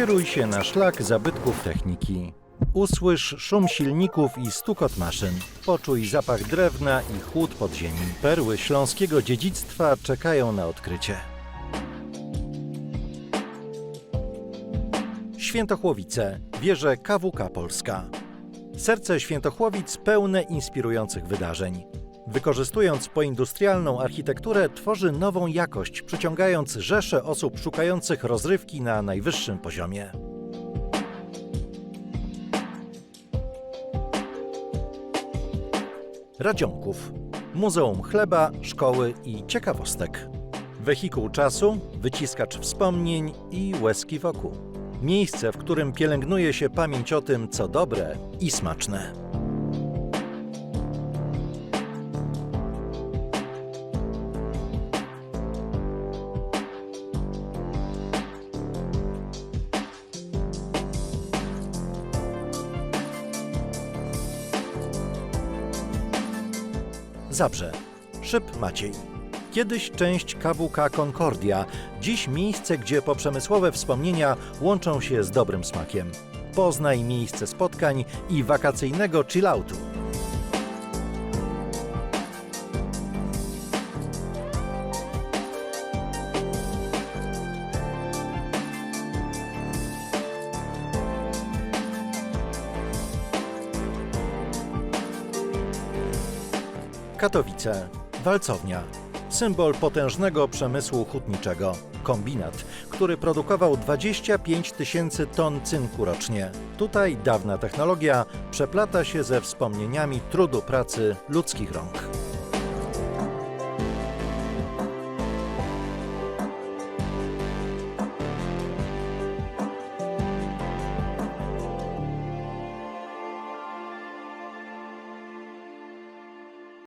Skieruj się na szlak zabytków techniki. Usłysz szum silników i stukot maszyn. Poczuj zapach drewna i chłód podziemi. Perły śląskiego dziedzictwa czekają na odkrycie. Świętochłowice, wieże KWK Polska. Serce Świętochłowic pełne inspirujących wydarzeń. Wykorzystując poindustrialną architekturę, tworzy nową jakość, przyciągając rzesze osób szukających rozrywki na najwyższym poziomie. Radzionków. Muzeum chleba, szkoły i ciekawostek. Wehikuł czasu, wyciskacz wspomnień i łezki wokół. Miejsce, w którym pielęgnuje się pamięć o tym, co dobre i smaczne. Zabrze. Szyb Maciej. Kiedyś część KWK Concordia, dziś miejsce, gdzie poprzemysłowe wspomnienia łączą się z dobrym smakiem. Poznaj miejsce spotkań i wakacyjnego chilloutu. Katowice. Walcownia. Symbol potężnego przemysłu hutniczego. Kombinat, który produkował 25 tysięcy ton cynku rocznie. Tutaj dawna technologia przeplata się ze wspomnieniami trudu pracy ludzkich rąk.